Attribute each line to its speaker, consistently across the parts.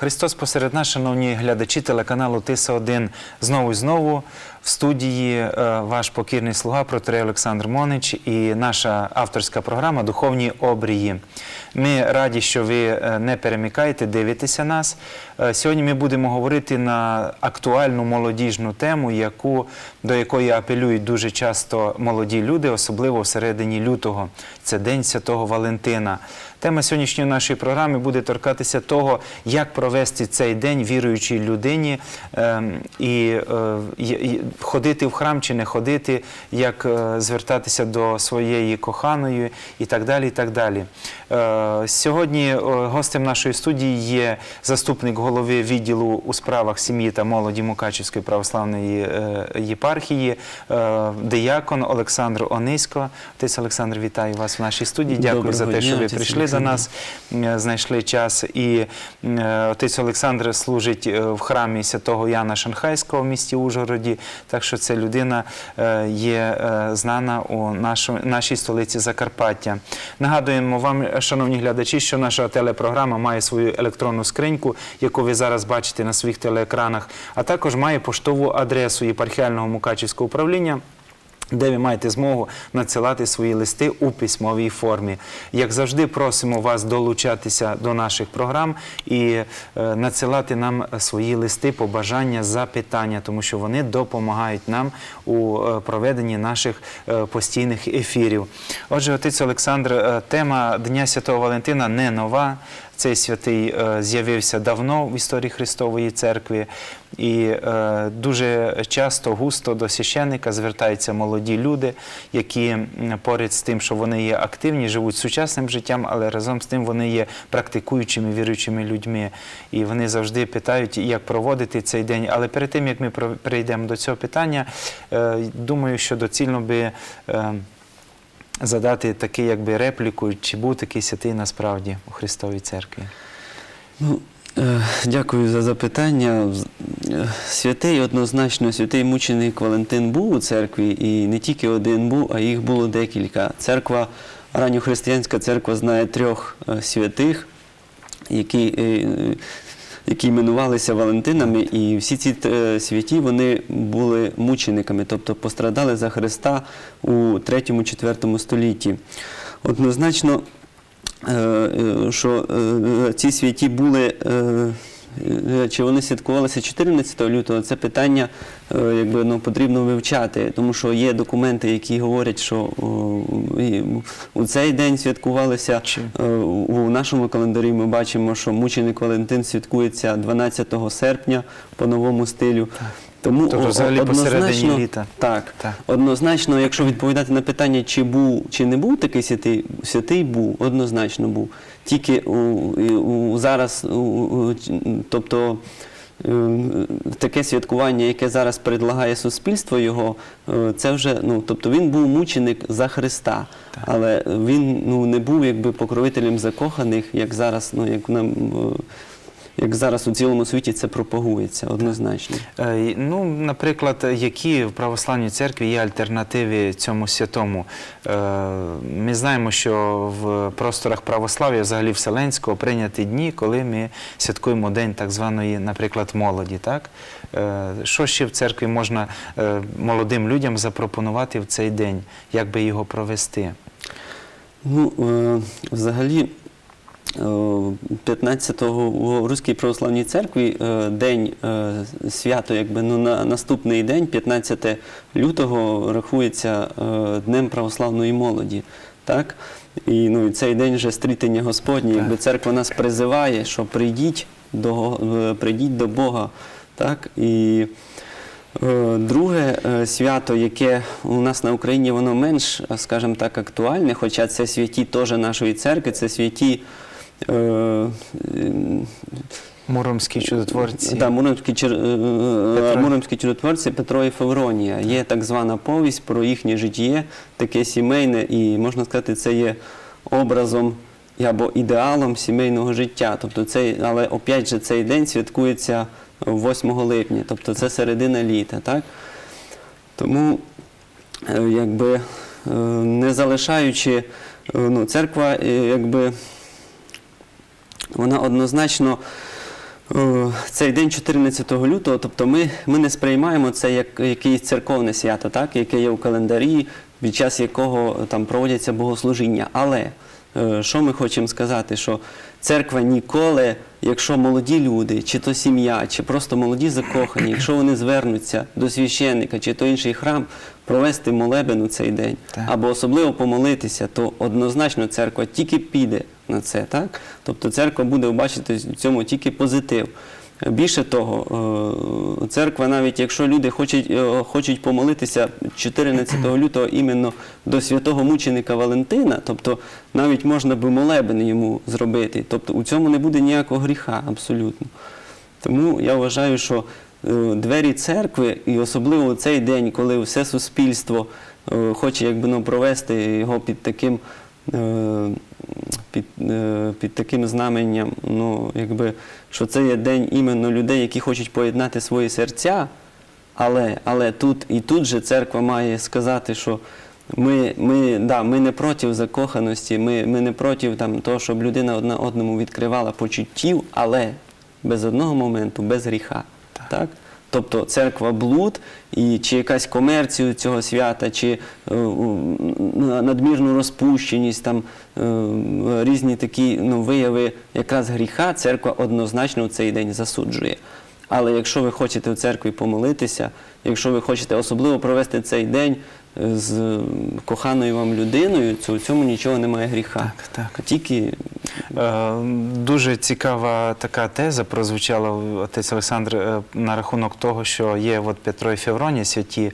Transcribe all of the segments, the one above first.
Speaker 1: Христос посеред нас, шановні глядачі телеканалу Тиса 1 знову і знову в студії е, ваш покірний слуга протерей Олександр Монич і наша авторська програма Духовні обрії. Ми раді, що ви е, не перемикаєте, дивитеся нас. Е, Сьогодні ми будемо говорити на актуальну молодіжну тему, яку, до якої апелюють дуже часто молоді люди, особливо всередині лютого. Це День Святого Валентина. Тема сьогоднішньої нашої програми буде торкатися того, як провести цей день віруючій людині ем, і ходити в храм чи не ходити, як е, звертатися до своєї коханої і так далі. І так далі. Е, Сьогодні е, гостем нашої студії є заступник голови відділу у справах сім'ї та молоді Мукачівської православної єпархії, диякон Олександр Онисько. Отець Олександр, вітаю вас в нашій студії. Дякую
Speaker 2: Доброго
Speaker 1: за те, що ви
Speaker 2: отець
Speaker 1: прийшли до нас, знайшли час. І отець Олександр служить в храмі святого Яна Шанхайського в місті Ужгороді. Так що ця людина е, є е, знана у нашій столиці Закарпаття. Нагадуємо вам, шановні глядачі, що наша телепрограма має свою електронну скриньку, яку ви зараз бачите на своїх телеекранах, а також має поштову адресу єпархіального Мукачівського управління де ви маєте змогу надсилати свої листи у письмовій формі. Як завжди, просимо вас долучатися до наших програм і е, надсилати нам свої листи, побажання, запитання, тому що вони допомагають нам у е, проведенні наших е, постійних ефірів. Отже, отець Олександр, тема Дня Святого Валентина не нова. Цей святий е, з'явився давно в історії Христової церкви, і е, дуже часто густо до священника звертаються молоді люди, які поряд з тим, що вони є активні, живуть сучасним життям, але разом з тим вони є практикуючими віруючими людьми. І вони завжди питають, як проводити цей день. Але перед тим як ми перейдемо до цього питання, е, думаю, що доцільно би. Задати таку якби репліку, чи був такий святий насправді у Христовій церкві?
Speaker 2: Ну, е, дякую за запитання. Е, Святий однозначно, святий мученик Валентин був у церкві, і не тільки один був, а їх було декілька. Церква, ранньохристиянська церква знає трьох е, святих, які, які іменувалися Валентинами, і всі ці е, святі вони були мучениками, тобто пострадали за Христа у 3-4 столітті. Однозначно, е, е, що ці святі були. Е, Чи вони святкувалися 14 лютого, це питання е, якби, ну, потрібно вивчати, тому що є документи, які говорять, що у цей день святкувалися.
Speaker 1: Чи-
Speaker 2: Е, У нашому календарі ми бачимо, що мученик Валентин святкується 12 серпня по новому стилю. Тому
Speaker 1: Тобто взагалі
Speaker 2: однозначно-
Speaker 1: літа.
Speaker 2: Так,
Speaker 1: Так.
Speaker 2: Однозначно, якщо відповідати на питання, чи був чи не був такий святий, святий був, однозначно був. Тільки у, у, зараз, у, тобто е, таке святкування, яке зараз предлагає суспільство його, е, це вже ну, тобто він був мученик за Христа, але він ну, не був якби покровителем закоханих, як зараз, ну як нам. Як зараз у цілому світі це пропагується однозначно.
Speaker 1: Е, Ну, наприклад, які в православній церкві є альтернативи цьому святому? Е, Ми знаємо, що в просторах православ'я, взагалі Вселенського, прийняті дні, коли ми святкуємо день так званої, наприклад, молоді. Так? Е, Що ще в церкві можна молодим людям запропонувати в цей день? Як би його провести?
Speaker 2: Ну, взагалі, 15-го у Руській православній церкві е, день е, свято, якби ну, на наступний день, 15 лютого, рахується е, Днем православної молоді. Так? І ну, і цей день вже стрітення Господнє, якби церква нас призиває, що прийдіть до, прийдіть до Бога. Так? І Друге свято, яке у нас на Україні, воно менш, скажімо так, актуальне, хоча це святі теж нашої церкви, це святі
Speaker 1: Муромські чудотворці.
Speaker 2: да, муромські, чер- е, е,
Speaker 1: Петро.
Speaker 2: муромські чудотворці Петро і Февронія. Є так звана повість про їхнє життя, таке сімейне, і можна сказати, це є образом або ідеалом сімейного життя. Тобто цей, але опять же цей день святкується 8 липня, тобто це середина літа. Так? Тому е, якби е, не залишаючи, е, ну, церква, е, якби вона однозначно Е, Цей день 14 лютого, тобто ми, ми не сприймаємо це як якесь церковне свято, так, яке є в календарі, під час якого там проводяться богослужіння. Але е, що ми хочемо сказати, що церква ніколи, якщо молоді люди, чи то сім'я, чи просто молоді закохані, якщо вони звернуться до священника чи то інший храм, провести молебен у цей день,
Speaker 1: Так.
Speaker 2: або особливо помолитися, то однозначно церква тільки піде на це, так? Тобто церква буде бачити в цьому тільки позитив. Більше того, е, церква, навіть якщо люди хочуть, е, хочуть помолитися 14 лютого іменно до святого мученика Валентина, тобто навіть можна би молебен йому зробити. Тобто у цьому не буде ніякого гріха абсолютно. Тому я вважаю, що е, двері церкви, і особливо цей день, коли все суспільство хоче якби, ну, провести його під таким, під, е, під таким знаменням, ну, якби, що це є день іменно людей, які хочуть поєднати свої серця. Але, але тут і тут же церква має сказати, що ми, ми, да, ми не проти закоханості, ми, ми не проти там, того, щоб людина одна одному відкривала почуттів, але без одного моменту, без гріха. Так. Тобто церква блуд і чи якась комерцію цього свята, чи е, надмірну розпущеність, там е, різні такі ну, вияви якраз гріха, церква однозначно в цей день засуджує. Але якщо ви хочете в церкві помолитися, якщо ви хочете особливо провести цей день з коханою вам людиною, то в цьому нічого немає гріха.
Speaker 1: Так, так.
Speaker 2: Тільки
Speaker 1: Е, Дуже цікава така теза прозвучала отець Олександр е, на рахунок того, що є от Петро і Февронія святі.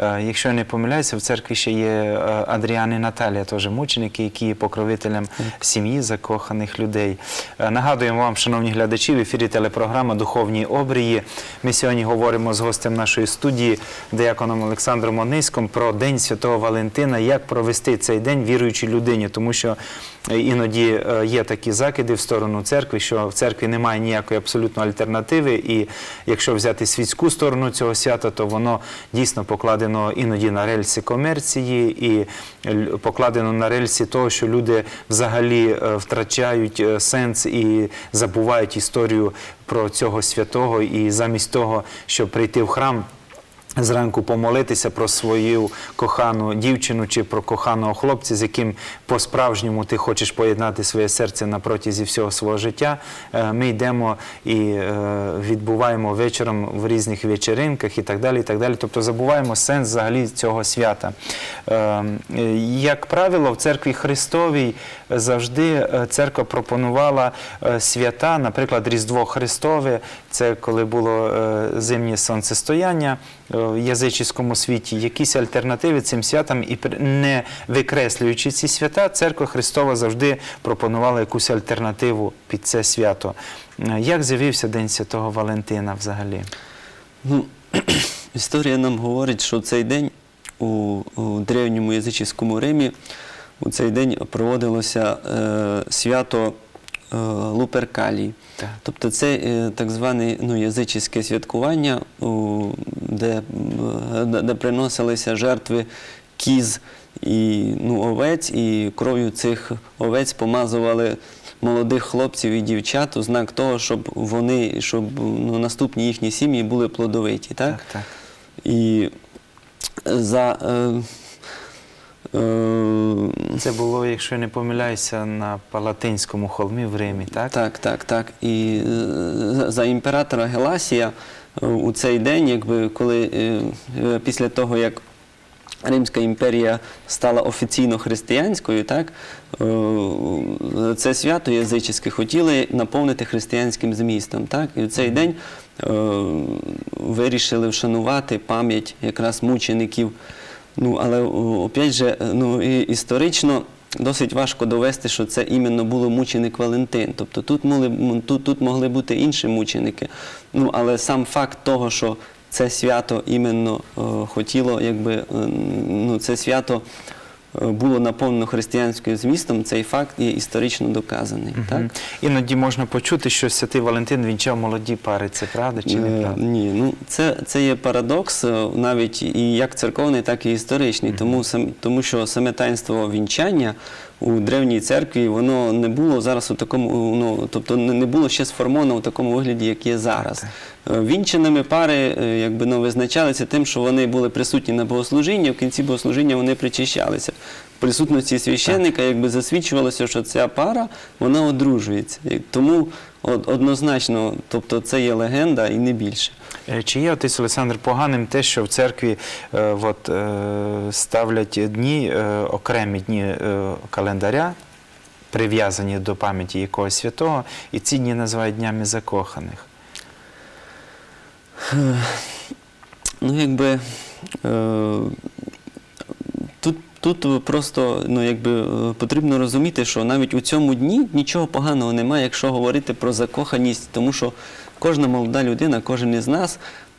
Speaker 1: Е, Якщо я не помиляюся, в церкві ще є е, Адріан і Наталія, теж мученики, які є покровителем сім'ї закоханих людей. Е, Нагадуємо вам, шановні глядачі, в ефірі телепрограма Духовні обрії. Ми сьогодні говоримо з гостем нашої студії, дияконом Олександром Ониськом, про День Святого Валентина, як провести цей день віруючій людині, тому що е, іноді е, є такі закиди в сторону церкви, що в церкві немає ніякої абсолютно альтернативи. І якщо взяти світську сторону цього свята, то воно дійсно покладено іноді на рельси комерції і покладено на рельси того, що люди взагалі е, втрачають е, сенс і забувають історію про цього святого, і замість того, щоб прийти в храм. Зранку помолитися про свою кохану дівчину чи про коханого хлопця, з яким по-справжньому ти хочеш поєднати своє серце на протязі всього свого життя. Е, Ми йдемо і е, відбуваємо вечором в різних вечеринках і так далі. І так далі. Тобто забуваємо сенс взагалі цього свята. Е, Як правило, в церкві Христовій завжди церква пропонувала свята, наприклад, Різдво Христове, це коли було зимнє сонцестояння в язичському світі, якісь альтернативи цим святам, і не викреслюючи ці свята, церква Христова завжди пропонувала якусь альтернативу під це свято. Е, Як з'явився День Святого Валентина взагалі?
Speaker 2: Ну, історія нам говорить, що цей день у, у древньому язичському Римі у цей день проводилося е, свято е, Луперкалії.
Speaker 1: Так.
Speaker 2: Тобто це е, так зване ну, язичське святкування, де, де, де приносилися жертви кіз і ну, овець, і кров'ю цих овець помазували молодих хлопців і дівчат у знак того, щоб вони, щоб ну, наступні їхні сім'ї були плодовиті. Так?
Speaker 1: Так, так.
Speaker 2: І за. Е,
Speaker 1: Це було, якщо я не помиляюся, на Палатинському холмі в Римі, так?
Speaker 2: Так, так, так. І е, за- імператора Геласія е, у цей день, якби коли після того, як Римська імперія стала офіційно християнською, так, це свято язичське хотіли наповнити християнським змістом. Так? І в цей день вирішили вшанувати пам'ять якраз мучеників. Ну, але опять же, е, ну, і історично досить важко довести, що це іменно було мученик Валентин. Тобто тут могли, тут, тут могли бути інші мученики. Ну, але сам факт того, що це свято іменно хотіло, якби ну, це свято було наповнено християнським змістом, цей факт є історично доказаний. Так?
Speaker 1: Іноді можна почути, що святий Валентин вінчав молоді пари. Це правда чи не
Speaker 2: Е,
Speaker 1: правда?
Speaker 2: Ні, ну це, це є парадокс, е, навіть і як церковний, так і історичний, тому, сам, тому що саме таїнство вінчання у древній церкві воно не було зараз у такому, ну тобто не було ще сформовано у такому вигляді, як є зараз. Е, Вінчаними пари е, якби ну, визначалися тим, що вони були присутні на богослужінні, в кінці богослужіння вони причащалися. В присутності священника якби засвідчувалося, що ця пара вона одружується. Тому од- однозначно, тобто це є легенда і не більше.
Speaker 1: Е, Чи є отець Олександр поганим те, що в церкві е, от, е, ставлять дні, е, окремі дні е, календаря, прив'язані до пам'яті якогось святого, і ці дні називають днями закоханих?
Speaker 2: Ну, якби е, тут, тут просто ну, якби, е, потрібно розуміти, що навіть у цьому дні нічого поганого немає, якщо говорити про закоханість, тому що кожна молода людина, кожен із нас.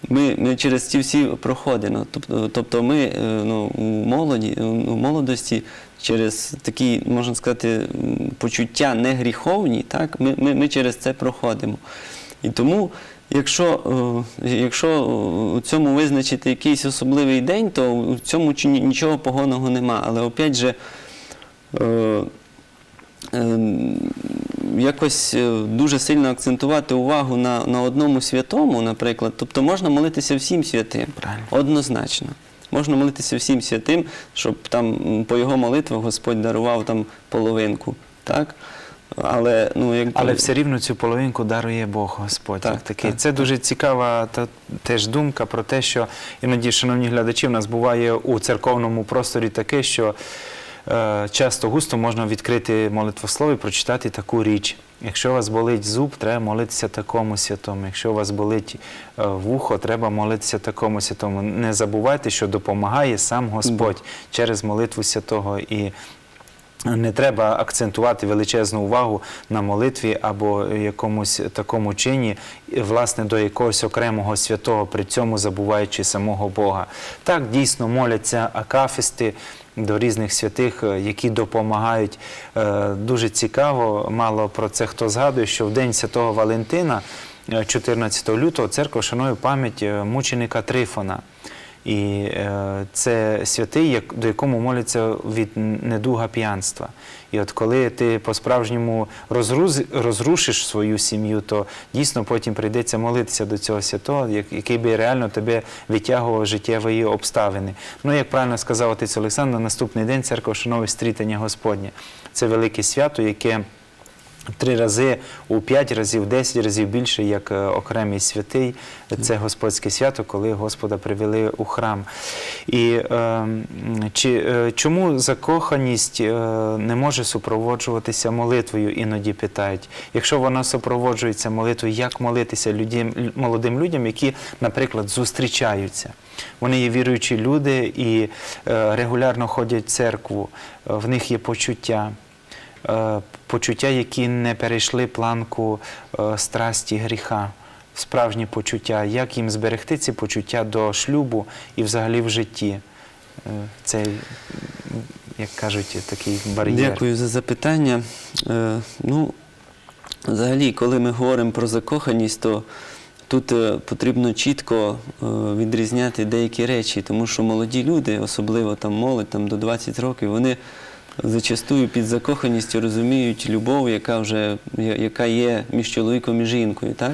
Speaker 2: Ми, ми через ці всі проходимо. Тобто, тобто ми е, ну, у, молоді, у молодості через такі, можна сказати, почуття негріховні, так, ми, ми, ми через це проходимо. І тому, якщо, е, якщо е, у цьому визначити якийсь особливий день, то у цьому нічого поганого нема. Але опять же, е, якось дуже сильно акцентувати увагу на, на одному святому, наприклад, тобто можна молитися всім святим.
Speaker 1: Правильно.
Speaker 2: Однозначно. Можна молитися всім святим, щоб там по його молитвах Господь дарував там половинку. Так? Але, ну, якби...
Speaker 1: Але все рівно цю половинку дарує Бог Господь.
Speaker 2: Так,
Speaker 1: як такий.
Speaker 2: так,
Speaker 1: Це дуже цікава та, теж думка про те, що іноді, шановні глядачі, в нас буває у церковному просторі таке, що е, часто густо можна відкрити молитвослов і прочитати таку річ. Якщо у вас болить зуб, треба молитися такому святому. Якщо у вас болить е, вухо, треба молитися такому святому. Не забувайте, що допомагає сам Господь через молитву святого. І не треба акцентувати величезну увагу на молитві або якомусь такому чині, власне, до якогось окремого святого, при цьому забуваючи самого Бога. Так дійсно моляться акафісти до різних святих, е, які допомагають. Е, Дуже цікаво, мало про це хто згадує, що в день святого Валентина, е, 14 лютого, церква шанує пам'ять е, мученика Трифона. І е, це святий, до якому моляться від недуга п'янства. І от коли ти по-справжньому розрушиш свою сім'ю, то дійсно потім прийдеться молитися до цього святого, як- який би реально тебе витягував життєвої обставини. Ну, як правильно сказав отець Олександр, наступний день церква вшановує стрітання Господнє. Це велике свято, яке три рази, у п'ять разів, десять разів більше, як е, окремий святий. Це Господське свято, коли Господа привели у храм. І е, чи, е, чому закоханість е, не може супроводжуватися молитвою, іноді питають. Якщо вона супроводжується молитвою, як молитися людям, лю- молодим людям, які, наприклад, зустрічаються? Вони є віруючі люди і е, регулярно ходять в церкву, е, в них є почуття почуття, які не перейшли планку е, страсті гріха, справжні почуття, як їм зберегти ці почуття до шлюбу і взагалі в житті. Е, Це, як кажуть, такий бар'єр.
Speaker 2: Дякую за запитання. Е, ну, взагалі, коли ми говоримо про закоханість, то тут е, потрібно чітко е, відрізняти деякі речі, тому що молоді люди, особливо там молодь там, до 20 років, вони зачастую під закоханістю розуміють любов, яка вже яка є між чоловіком і жінкою. Так?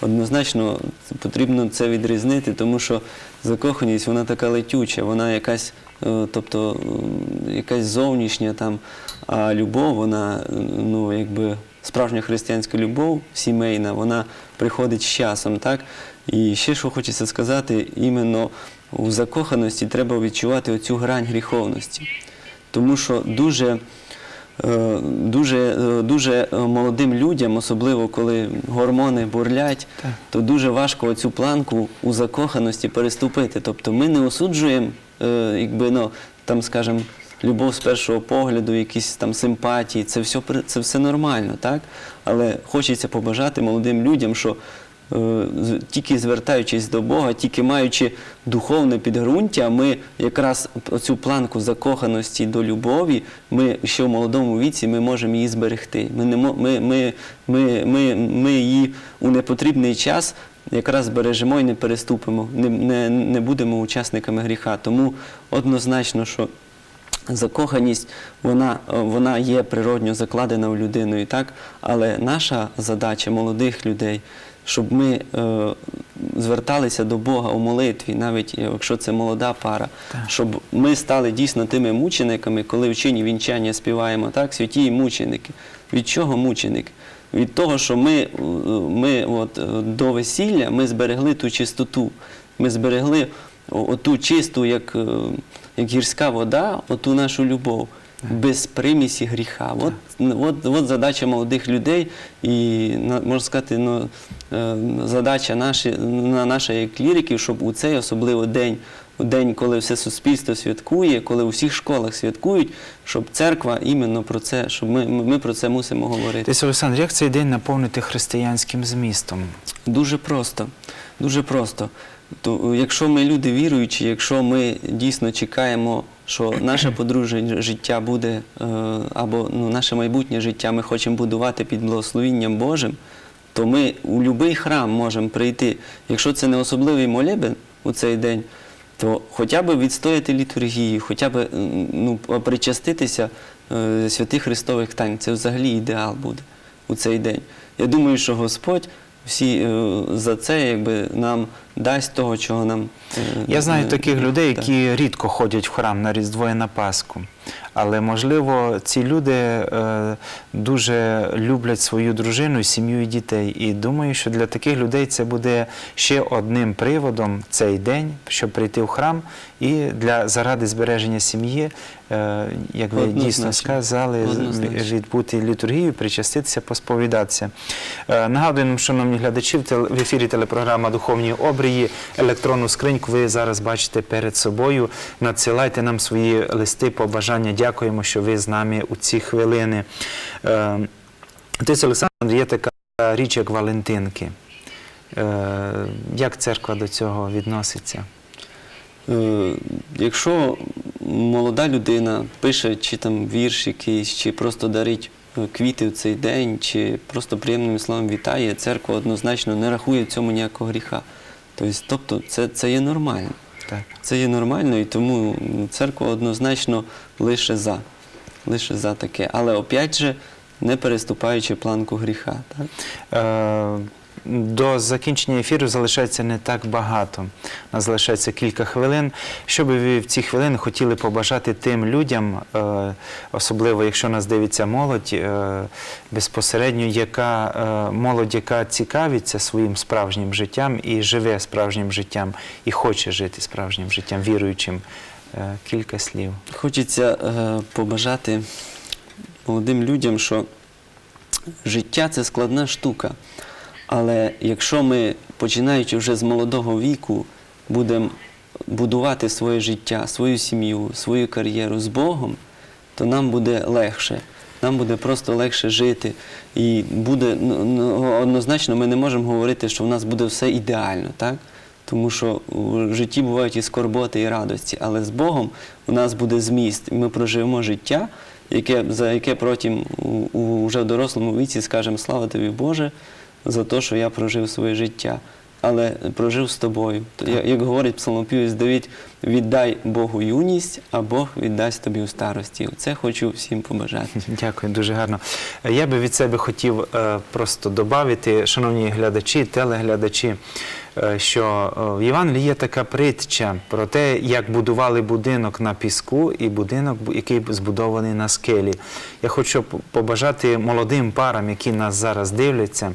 Speaker 2: Однозначно потрібно це відрізнити, тому що закоханість вона така летюча, вона якась, е, тобто якась зовнішня там, а любов, вона ну, якби справжня християнська любов сімейна, вона приходить з часом. Так? І ще що хочеться сказати, іменно у закоханості треба відчувати оцю грань гріховності. Тому що дуже, е, дуже, е, дуже е, молодим людям, особливо коли гормони бурлять,
Speaker 1: Так.
Speaker 2: то дуже важко оцю планку у закоханості переступити. Тобто ми не осуджуємо, якби, ну, там, скажімо, любов з першого погляду, якісь там симпатії, це все, це все нормально, так? Але хочеться побажати молодим людям, що тільки звертаючись до Бога, тільки маючи духовне підґрунтя, ми якраз оцю планку закоханості до любові, ми ще в молодому віці ми можемо її зберегти. Ми, не, ми, ми, ми, ми, ми її у непотрібний час якраз збережемо і не переступимо, не, не, не будемо учасниками гріха. Тому однозначно, що закоханість, вона, е, вона є природньо закладена в людину і так, але наша задача молодих людей, щоб ми е, зверталися до Бога у молитві, навіть якщо це молода пара, щоб ми стали дійсно тими мучениками, коли в чині вінчання співаємо так, святі і мученики. Від чого мученик? Від того, що ми, е, ми от, е, до весілля ми зберегли ту чистоту, ми зберегли оту чисту, як, е, як гірська вода, оту нашу любов, без примісі гріха. От, от, от задача молодих людей, і можна сказати, ну, е, задача наші, на наша як кліриків, щоб у цей особливо день, у день, коли все суспільство святкує, коли у всіх школах святкують, щоб церква іменно про це, щоб ми, ми про це мусимо говорити.
Speaker 1: Олександр, як цей день наповнити християнським змістом?
Speaker 2: Дуже просто. Дуже просто. То, якщо ми люди віруючі, якщо ми дійсно чекаємо, що наше подружжя життя буде, е, або ну, наше майбутнє життя ми хочемо будувати під благословінням Божим, то ми у будь-який храм можемо прийти. Якщо це не особливий молебен у цей день, то хоча б відстояти літургію, хоча б ну, причаститися е, святих Христових тайн. Це взагалі ідеал буде у цей день. Я думаю, що Господь всі е, за це якби нам дасть того, чого нам. е,
Speaker 1: Я знаю
Speaker 2: е,
Speaker 1: таких людей, які рідко ходять в храм на Різдво і на Пасху. Але можливо, ці люди е, дуже люблять свою дружину, сім'ю і дітей. І думаю, що для таких людей це буде ще одним приводом цей день, щоб прийти в храм і для заради збереження сім'ї, е, як ви
Speaker 2: Однозначно.
Speaker 1: дійсно сказали,
Speaker 2: Однозначно.
Speaker 1: відбути літургію, причаститися, посповідатися. Е, Нагадуємо, шановні глядачі, в в ефірі телепрограма Духовні обрії. Електронну скриньку ви зараз бачите перед собою. Надсилайте нам свої листи, побажання. Дякуємо, що ви з нами у ці хвилини. Е, Отець Олександр, є така річ, як Валентинки. Е, Як церква до цього відноситься?
Speaker 2: Е, Якщо молода людина пише чи там вірш якийсь, чи просто дарить квіти в цей день, чи просто приємним словом вітає, церква однозначно не рахує в цьому ніякого гріха. Тобто, це, це є нормально.
Speaker 1: Так.
Speaker 2: Це є нормально, і тому церква однозначно лише за. Лише за таке. Але опять же, не переступаючи планку гріха. Так?
Speaker 1: Е, До закінчення ефіру залишається не так багато. У нас залишається кілька хвилин. Що би ви в ці хвилини хотіли побажати тим людям, е, особливо якщо нас дивиться молодь, е, безпосередньо, яка е, молодь, яка цікавиться своїм справжнім життям і живе справжнім життям, і хоче жити справжнім життям, віруючим. Кілька слів.
Speaker 2: Хочеться побажати молодим людям, що життя це складна штука. Але якщо ми, починаючи вже з молодого віку, будемо будувати своє життя, свою сім'ю, свою кар'єру з Богом, то нам буде легше. Нам буде просто легше жити. І буде ну, ну, однозначно, ми не можемо говорити, що в нас буде все ідеально, так? Тому що в житті бувають і скорботи, і радості, але з Богом у нас буде зміст. І ми проживемо життя, яке, за яке потім у, у, вже в дорослому віці скажемо слава тобі, Боже, за те, що я прожив своє життя, але прожив з тобою. То, Як говорить псалмопівець Давид, віддай Богу юність, а Бог віддасть тобі у старості. Це хочу всім побажати.
Speaker 1: Дякую, дуже гарно. Я би від себе хотів е, просто додати, шановні глядачі, телеглядачі, е, що е, в Євангелії є така притча про те, як будували будинок на піску і будинок, бу- який збудований на скелі. Я хочу побажати молодим парам, які нас зараз дивляться.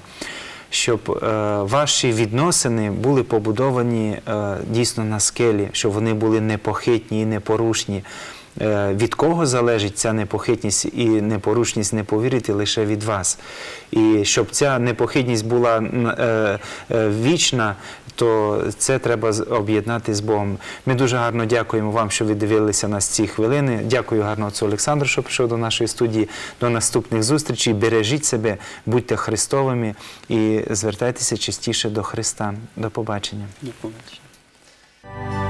Speaker 1: Щоб е, ваші відносини були побудовані е, дійсно на скелі, щоб вони були непохитні і непорушні. Е, від кого залежить ця непохитність і непорушність, не повірити лише від вас. І щоб ця непохитність була е, е, вічна, то це треба об'єднати з Богом. Ми дуже гарно дякуємо вам, що ви дивилися нас ці хвилини. Дякую гарно отцю Олександру, що прийшов до нашої студії. До наступних зустрічей. Бережіть себе, будьте Христовими і звертайтеся частіше до Христа. До побачення.
Speaker 2: До побачення.